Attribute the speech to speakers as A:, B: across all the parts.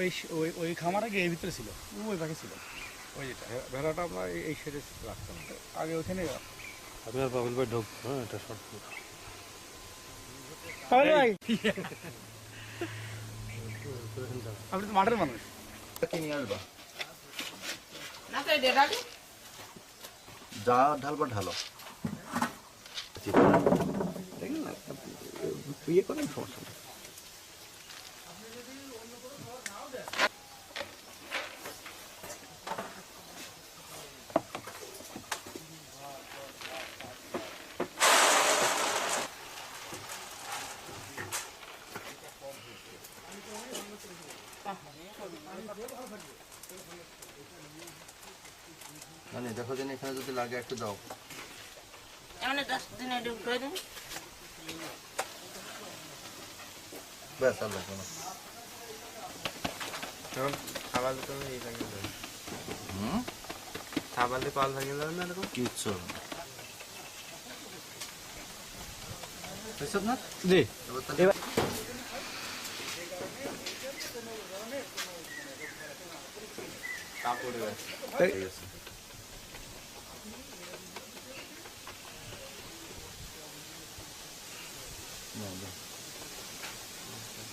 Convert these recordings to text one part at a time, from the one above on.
A: ওই ওই ওই খামার আগে এর ভিতরে ছিল ওই পাখি ছিল। ওই যেটা
B: ভেড়াটা আমরা এই- এই সাইডে রাখতাম।
A: আগে ওখানে
C: আমি আর ভাই ঢুক হ্যাঁ এটা শর্ট
A: আপনি তো মাঠের মানুষ।
D: কিনে
E: ডেটাটি
D: যা ঢালবা ঢালো। ইয়ে করেন সমস্যা নেই। নানি দেখো দিন এখানে যদি লাগে একটু দাও।
E: এমনি দশ দিনে ঢুকতে দিন।
D: ব্যাস আর লাগবে না।
B: এখন খাবার দিতে এই লাগে
D: হুম?
B: খাবার পাল ভাঙিয়ে যাবে না এরকম?
D: কিচ্ছু হবে না। না
A: জি।
D: এবার
B: কাপড়ে
D: আছে নাও, দাও।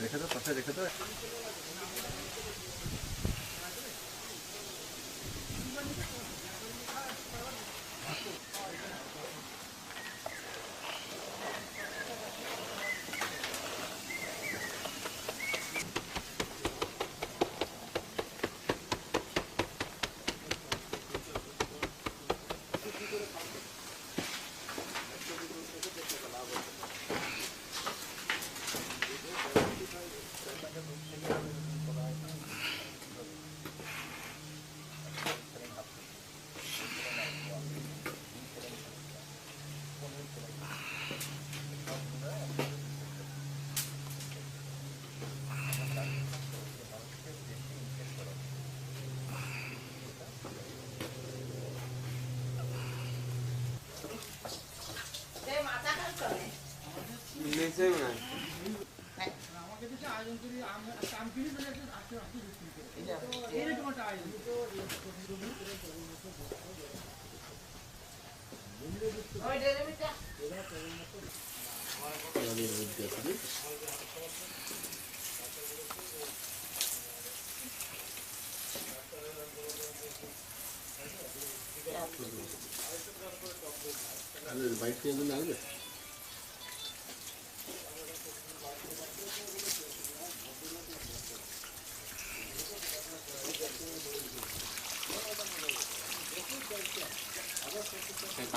D: রেখে দাও পাশে রেখে দাও।
B: নিচে না
E: ওই ডেলিভারিটা
D: বাইক নিয়ে জন্য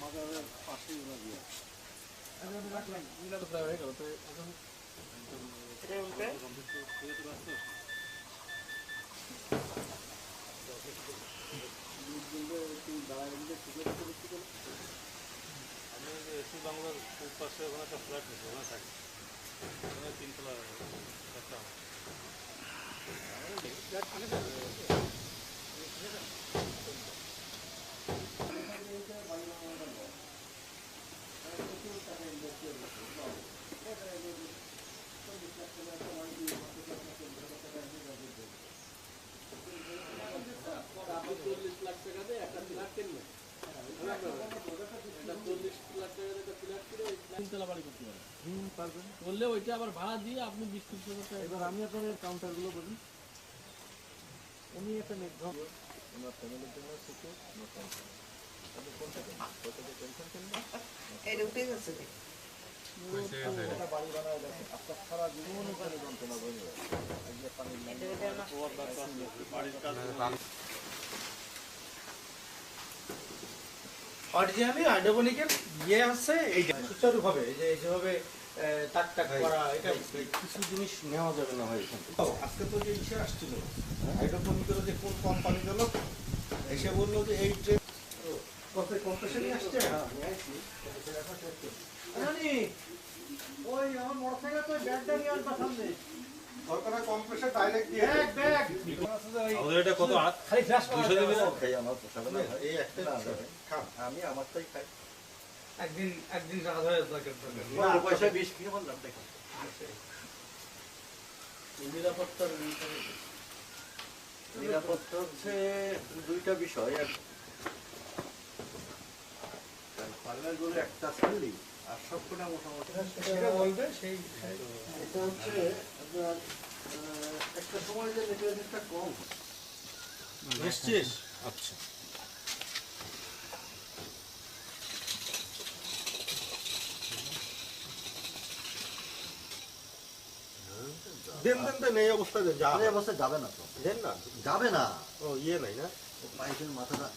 E: মাথাটা ফলে না শুনে ভিতরটা দিও
C: এসি বাংলার পাশে ওখানে একটা ফ্ল্যাট আছে, ওখানে থাকে। তিনতলা
F: বাড়ি করতে পারেন। হুম পারবেন। বললে ওইটা আবার ভাড়া দিয়ে আপনি বিশ ত্রিশ হাজার টাকা এবার আমি আপনাদের কাউন্টারগুলো বলি। উনি একটা নির্ভর ওনার ফ্যামিলির জন্য সিকিউর নো টেনশন আপনি কোনটা কেন কোথাতে টেনশন কেন
E: এটা উঠে গেছে
F: বাড়ি বানায় গেছে আপনার সারা জীবন ওখানে যন্ত্রণা বয়ে পানির।
C: বাড়ির কাজ
A: অরিজিনালি হাইড্রোপনিকের ইয়ে আছে এইটা। সুচারুভাবে যে যেভাবে টাক টাক করা এটা কিছু জিনিস নেওয়া যাবে না এখান থেকে।
G: আজকে তো যে ইসে আসছিল হাইড্রোফোন করে যে কোন কোম্পানি গেল এসে বলল যে এই ট্রেন কত কম্প্রেশনই আসছে?
F: ওই আমার মোটরসাইকেল তো ব্যাগটা নিয়ে আসবা সামনে
G: আমি আমারটাই খাই।
A: একদিন একদিন রাত হয়ে থাকে
G: পয়সা বিশ কিলো বললাম দেখো।
F: নিরাপত্তার
G: নিরাপত্তা হচ্ছে দুইটা বিষয় এক পার্লারগুলো একটা ছাড়লি আর সবকটা মোটামুটি।
A: সেটা বলবে সেই
G: এটা হচ্ছে আপনার আহ, একটা সময় যে নেটওয়ার্কটা কম
A: এসছিস আচ্ছা
G: দেন দেন দেন এই অবস্থায় দেন
D: এই অবস্থায় যাবে না তো
G: দেন না
D: যাবে না
G: ও ইয়ে নাই না
D: ও মাথাটা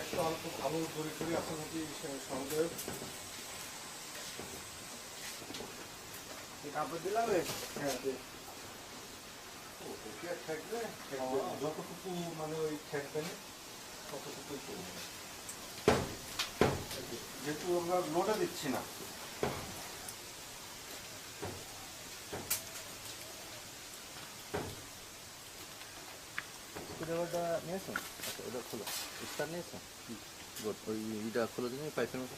G: একটা অল্প ভালো ঘুরে ঘুরে আপনার নাকি
D: কাপড় দিলাম
G: হ্যাঁ থাকবে? যতটুকু মানে ওই ঠেকবে না ততটুকুই করব। যেহেতু আমরা লোটা দিচ্ছি না।
D: স্ক্রুড্রাইভারটা নিয়েছো আচ্ছা ওটা খোলো। স্টার নিয়েছো গুড ওই ইটা খোলো দিন পাইপের মতো?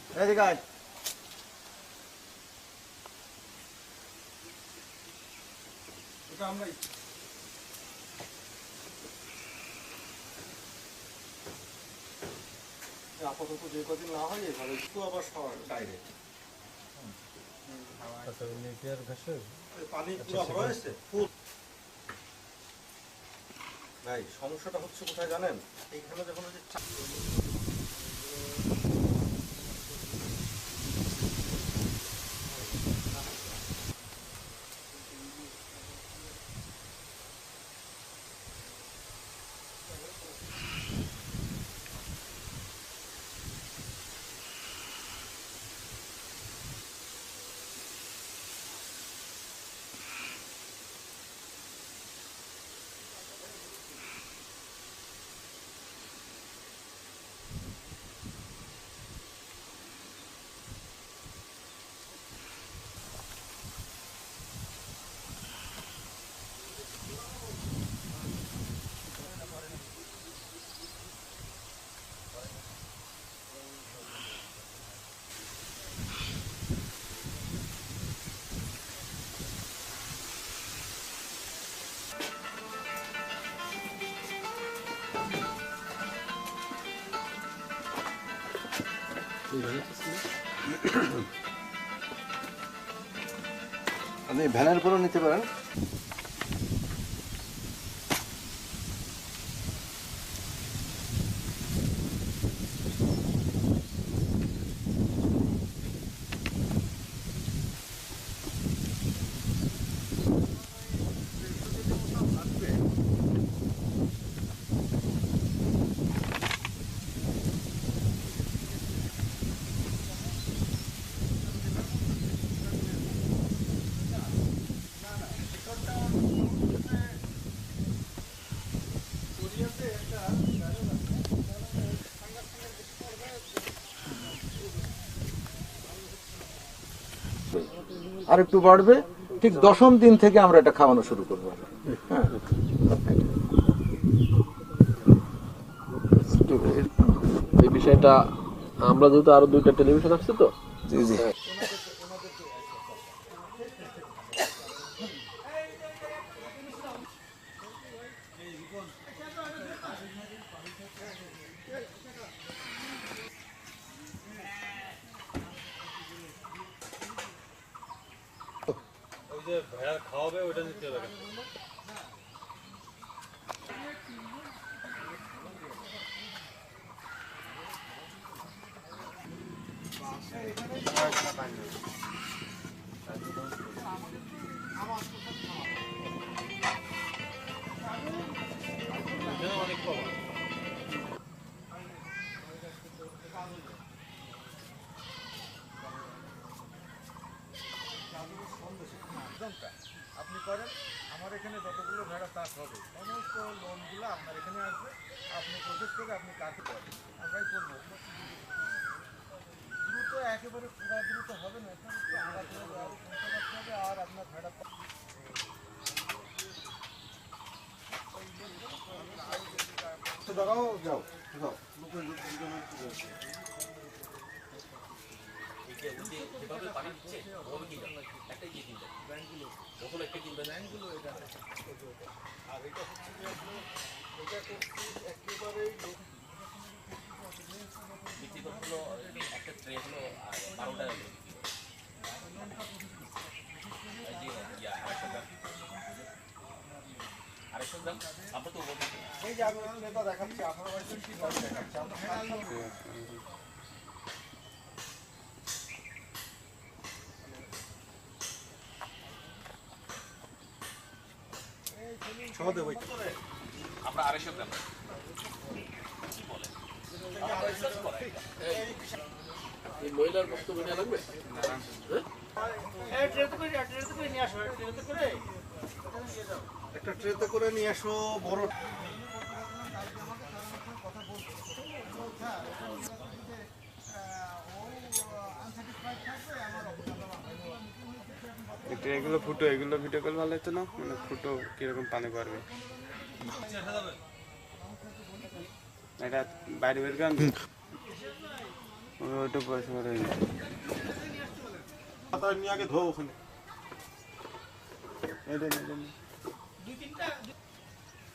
G: ওটা আমরাই। আপাতত যে কদিন না হয় এভাবে একটু আবার সবার ডাইরেক্ট পানি পুরো হয়েছে ফুল। ভাই সমস্যাটা হচ্ছে কোথায় জানেন? এইখানে যখন
D: আপনি ভ্যানের পরেও নিতে পারেন। আর একটু বাড়বে। ঠিক দশম দিন থেকে আমরা এটা খাওয়ানো শুরু করব। হ্যাঁ।
H: এই বিষয়টা আমরা যেহেতু আরও দুইটা টেলিভিশন আসছে তো।
D: জি জি।
C: যে ভেড়া খাওয়াবে ওইটা দিতে হবে। অনেক পাবো
G: আপনি করেন আমার এখানে যতগুলো ভেড়া চাষ হবে সমস্ত লোনগুলো আপনার এখানে আসবে আপনি প্রসেস করে আপনি কাকে করেন আমরাই করব। দ্রুত একেবারে পুরা দ্রুত হবে না আর একটু একটু আঘাত হবে আর সংসার রাখতে হবে আর আপনার ভেড়া দাঁড়াও যাও যাও এই যে আমি নেতা দেখাচ্ছি আপনার বাড়িতে কি দল দেখাচ্ছি? আমরা
H: মহিলার বক্তব্য নেওয়া লাগবে?
G: একটা ট্রেতে করে নিয়ে আসো বড়
B: এগুলো ফুটো এগুলো ভিডিও করলে ভালো হতো না? মানে ফুটো কীরকম পানি পারবে? এটা বাইরে বের গান ওইটা পয়সা করে
G: পাতা নিয়ে আগে ধো ওখানে।
B: এটা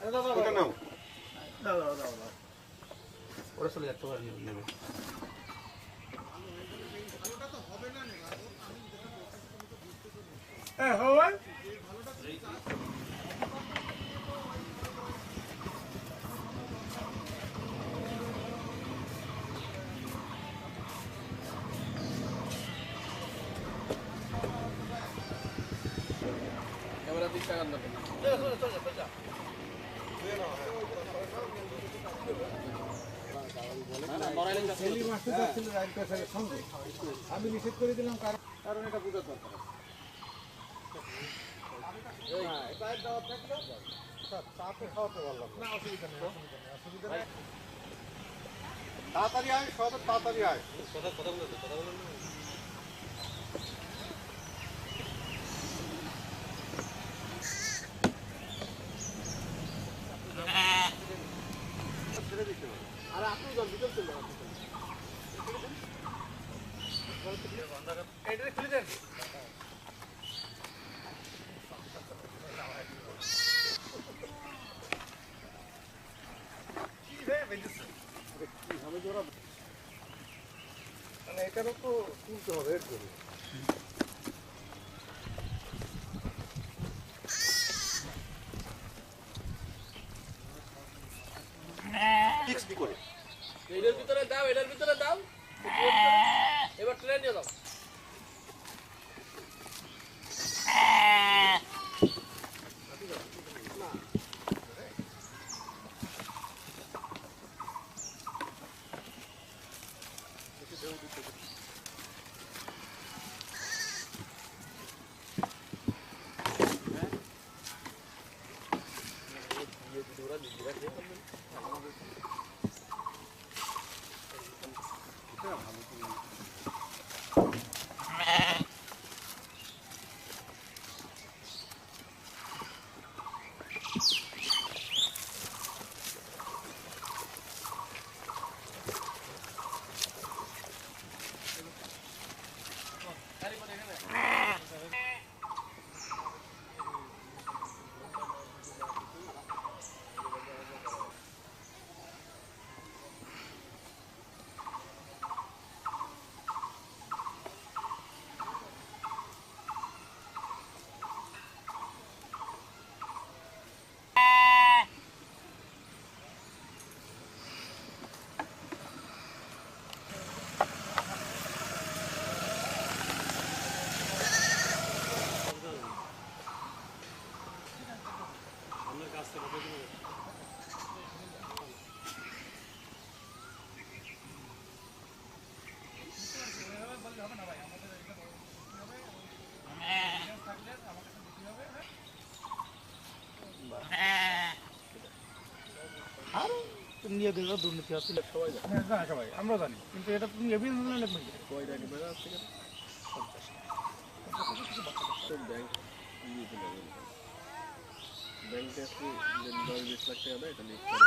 B: এটা
G: ওটা নাও।
A: ওরা চলে যাচ্ছে ওরা
G: আমি নিষেধ করে দিলাম কারণ কারণ এটা বোঝার দরকার তাড়াতাড়ি আয় সব তাড়াতাড়ি আয়।
C: কথা কথা বলে কথা বলে
G: মানে এটারও তো তুলতে হবে এর জন্য ফিক্সড
H: নিয়ে
A: দিলে দুর্নীতি আছে।
F: সবাই জানে।
A: হ্যাঁ জানে সবাই আমরা জানি। কিন্তু এটা তুমি এভিডেন্স না লিখবেন কি?
F: কয় টাকা বেড়া আছে কেন? তো ব্যাংক ইয়ে ব্যাংকে যে দশ বিশ লাখ টাকা দেয় এটা লিখ করে